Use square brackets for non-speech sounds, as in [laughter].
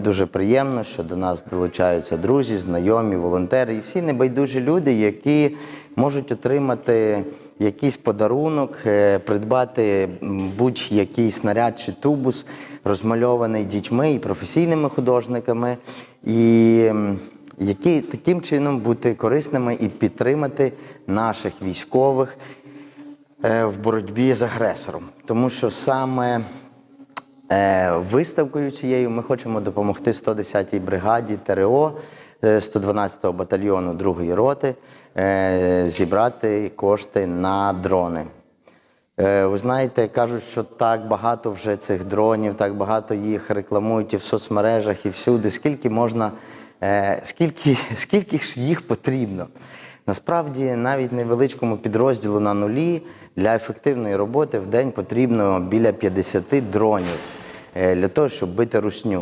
дуже приємно, що до нас долучаються друзі, знайомі, волонтери і всі небайдужі люди, які можуть отримати якийсь подарунок, е, придбати будь-який снаряд чи тубус, розмальований дітьми і професійними художниками, і які таким чином бути корисними і підтримати наших військових е, в боротьбі з агресором. Тому що саме Виставкою цією ми хочемо допомогти 110-й бригаді ТРО е, 112-го батальйону 2-ї роти е, зібрати кошти на дрони. Е, Ви знаєте, кажуть, що так багато вже цих дронів, так багато їх рекламують і в соцмережах, і всюди. Скільки можна, е, скільки, [laughs] скільки ж їх потрібно? Насправді, навіть невеличкому підрозділу на нулі для ефективної роботи в день потрібно біля 50 дронів е, для того, щоб бити русню.